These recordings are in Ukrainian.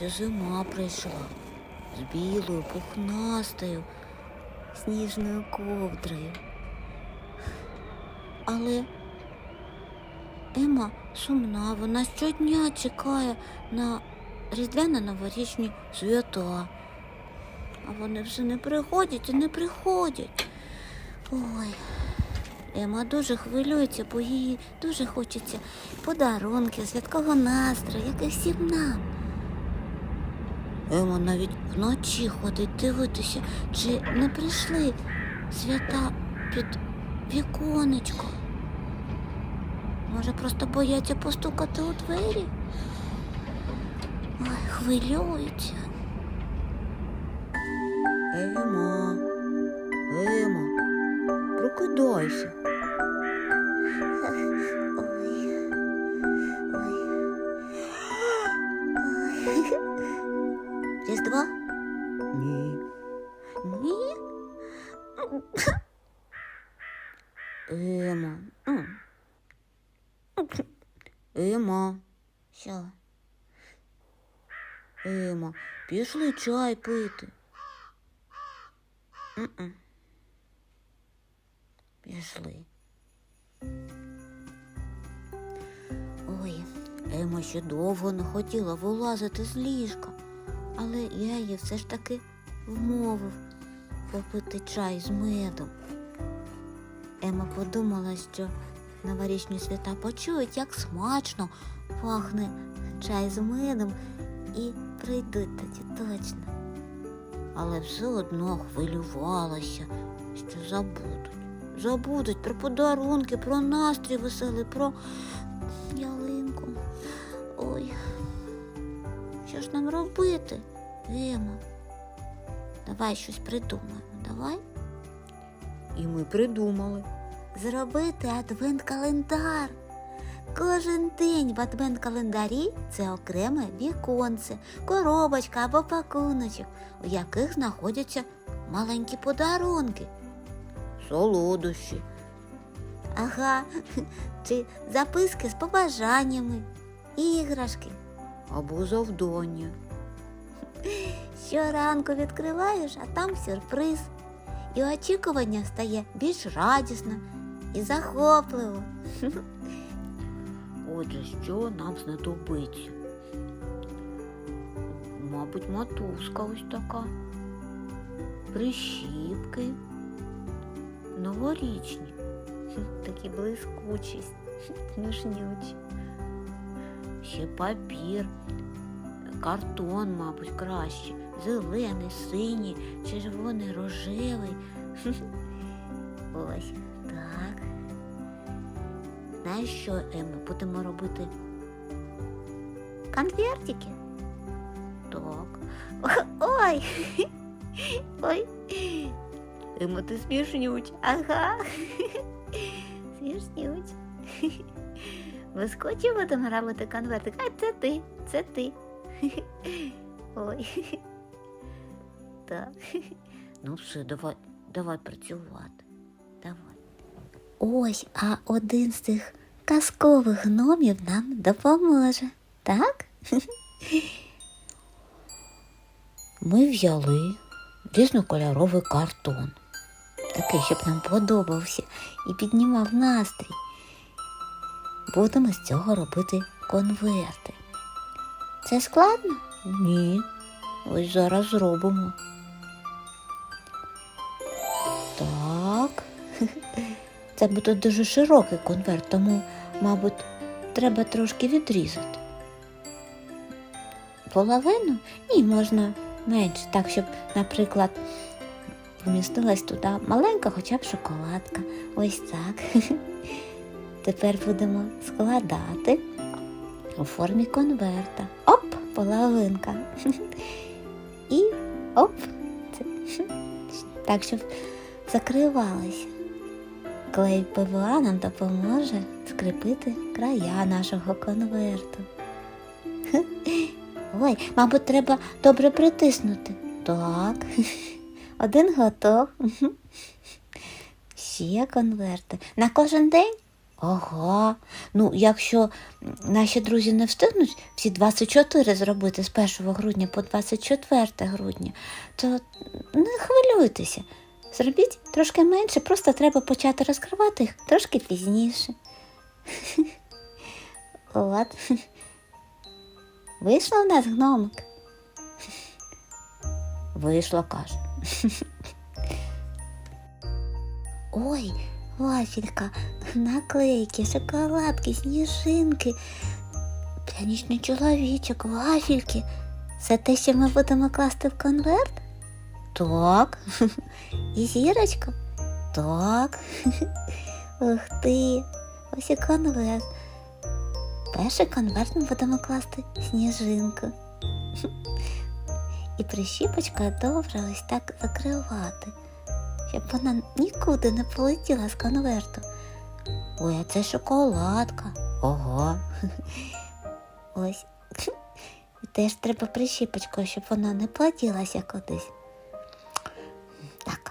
ось зима прийшла з білою, пухнастою, сніжною ковдрою. Але Ема сумна, вона щодня чекає на різдвяно-новорічні свята. А вони все не приходять і не приходять. Ой. Ема дуже хвилюється, бо їй дуже хочеться подарунки, святкового настрою, як і всім нам. Ема навіть вночі ходить дивитися, чи не прийшли свята під віконечко. Може, просто бояться постукати у двері? Ой, хвилюється. Ема, Ема, прокидайся. Ема. Що? Ема, пішли чай пити. М-м. Пішли. Ой, Ема ще довго не хотіла вилазити з ліжка, але я її все ж таки вмовив попити чай з медом. Ема подумала, що новорічні свята почують, як смачно пахне чай з медом і прийдуть тоді точно. Але все одно хвилювалася, що забудуть. Забудуть про подарунки, про настрій веселий, про ялинку. Ой, що ж нам робити, Ема? Давай щось придумаємо, давай. І ми придумали. Зробити адвент-календар. Кожен день в адвент-календарі це окреме віконце, коробочка або пакуночок, у яких знаходяться маленькі подарунки. Солодощі. Ага, чи записки з побажаннями, іграшки або завдання. Щоранку відкриваєш, а там сюрприз. І очікування стає більш радісно і захопливо. Отже, що нам знадобиться? Мабуть, мотузка ось така. Прищіпки. Новорічні. Такі блискучі, смішнючі. Ще папір, картон, мабуть, краще. Зелений, синій, червоний, рожевий. Ось. Знаєш що, Ема, будемо робити? Конвертики? Так. Ой. Ой. Ема, ти смішнють. Ага. Смішнють. Ми скотчем будемо робити конвертик. А це ти, це ти. Ой. Так. Ну все, давай, давай працювати. Давай. Ось, а один з цих казкових гномів нам допоможе, так? Ми взяли різнокольоровий картон, такий, щоб нам подобався і піднімав настрій. Будемо з цього робити конверти. Це складно? Ні. Ось зараз зробимо. Так. Це буде дуже широкий конверт, тому, мабуть, треба трошки відрізати. Половину? Ні, можна менше, так, щоб, наприклад, помістилась туди маленька хоча б шоколадка. Ось так. Тепер будемо складати у формі конверта. Оп, половинка. І оп, так, щоб закривалася. Клей ПВА нам допоможе скріпити края нашого конверту. Ой, мабуть, треба добре притиснути. Так. Один готов. Ще конверти. На кожен день? Ага. Ну, якщо наші друзі не встигнуть всі 24 зробити з 1 грудня по 24 грудня, то не хвилюйтеся. Зробіть трошки менше, просто треба почати розкривати їх трошки пізніше. От. Вийшло в нас гномик. Вийшло, каже. Ой, вафелька, наклейки, шоколадки, сніжинки, пряничний чоловічок, вафельки. Це те, що ми будемо класти в конверт? Так. І зірочку? Так. Ух ти. Ось і конверт. Перший конверт ми будемо класти сніжинку. І прищіпочкою добре ось так закривати, щоб вона нікуди не полетіла з конверту. Ой, а це шоколадка. Ого. Ось. І теж треба прищіпочкою, щоб вона не платілася кудись. Так.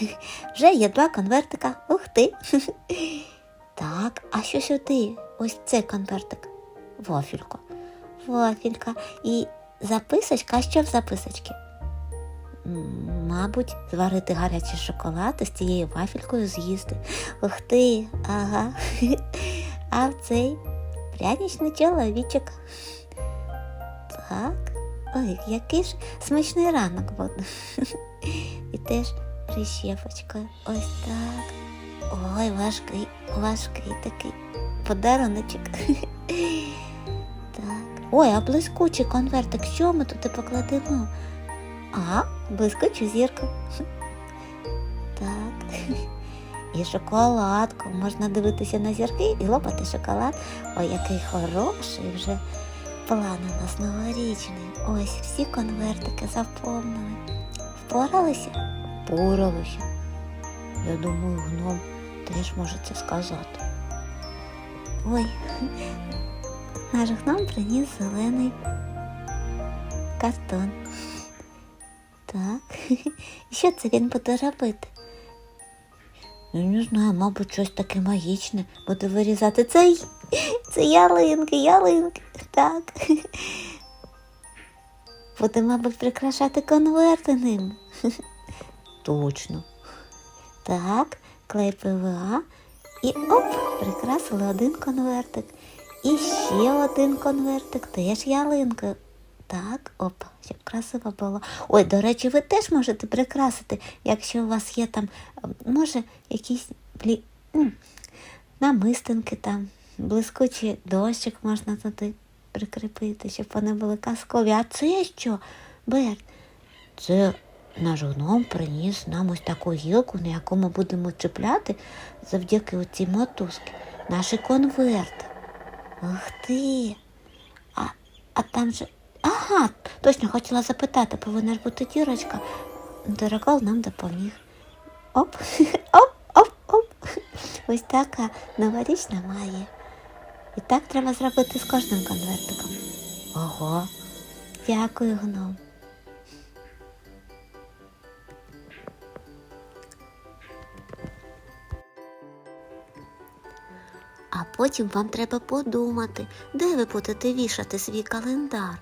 Ой. Вже є два конвертика. Ух ти. Так, а що сюди? Ось цей конвертик. Вафелька. Вафелька. І записочка, а що в записочці? Мабуть, зварити гарячий шоколад і з цією вафелькою з'їсти. Ух ти, ага. А в цей пряничний чоловічок. Так. Ой, який ж смачний ранок. І теж прищепочкою. Ось так. Ой, важкий, важкий такий подаруночок. Так. Ой, а блискучий конвертик, що ми туди покладемо? А, блискучу зірку. Так. І шоколадку. Можна дивитися на зірки і лопати шоколад. Ой, який хороший вже план у нас новорічний. Ось всі конвертики заповнили. Впоралися? Впоралися. Я думаю, гном теж може це сказати. Ой, наш гном приніс зелений картон. Так. І що це він буде робити? Я не знаю, мабуть, щось таке магічне буде вирізати. Це, це ялинки, ялинки. Так. Буде, мабуть, прикрашати конверти ним. Точно. Так, клей ПВА. І оп, прикрасили один конвертик. І ще один конвертик, теж ялинкою. Так, оп, щоб красиво було. Ой, до речі, ви теж можете прикрасити, якщо у вас є там, може, якісь блі... намистинки там, блискучий дощик можна туди прикріпити, щоб вони були казкові. А це що, Берт? Це наш гном приніс нам ось таку гілку, на яку ми будемо чіпляти завдяки оцій мотузки. Наші конверти. Ух ти. А, а там же. Ага, точно хотіла запитати, повинна ж бути дірочка. Дирокол нам допоміг. Оп, оп, оп, оп. Ось така новорічна має. І так треба зробити з кожним конвертиком. Ого. Дякую, гном. Потім вам треба подумати, де ви будете вішати свій календар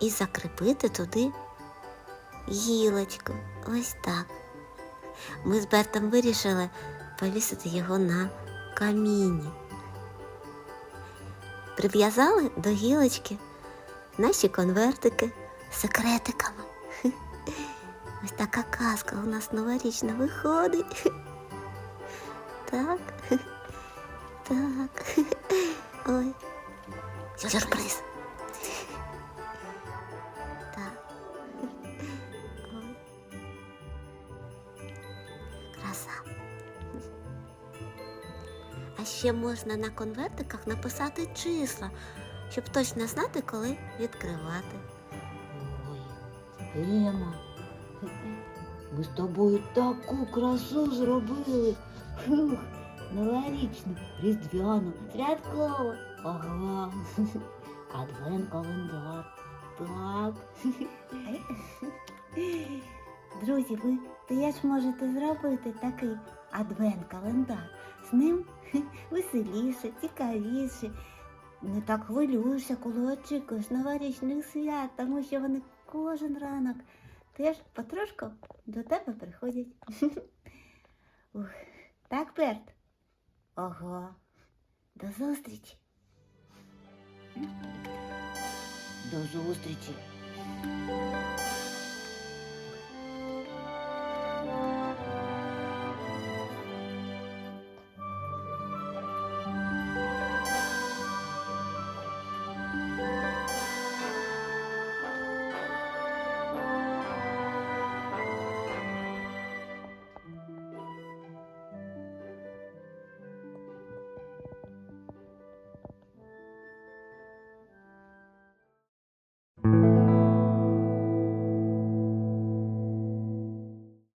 і закріпити туди гілочку. Ось так. Ми з Бертом вирішили повісити його на каміні. Прив'язали до гілочки наші конвертики з секретиками. Ось така казка у нас новорічна виходить. Так. Так. Ой. Сюрприз. Так. Ой. Краса. А ще можна на конвертиках написати числа, щоб точно знати, коли відкривати. Ой, Ема, ми з тобою таку красу зробили. Новорічну, різдвяну, святково. Ага. Адвент календар. Так. Друзі, ви теж можете зробити такий адвент-календар. З ним веселіше, цікавіше. Не так хвилюєшся, коли очікуєш новорічних свят, тому що вони кожен ранок теж потрошку до тебе приходять. Ух, так, Берт? Ого. До зустрічі. До зустрічі.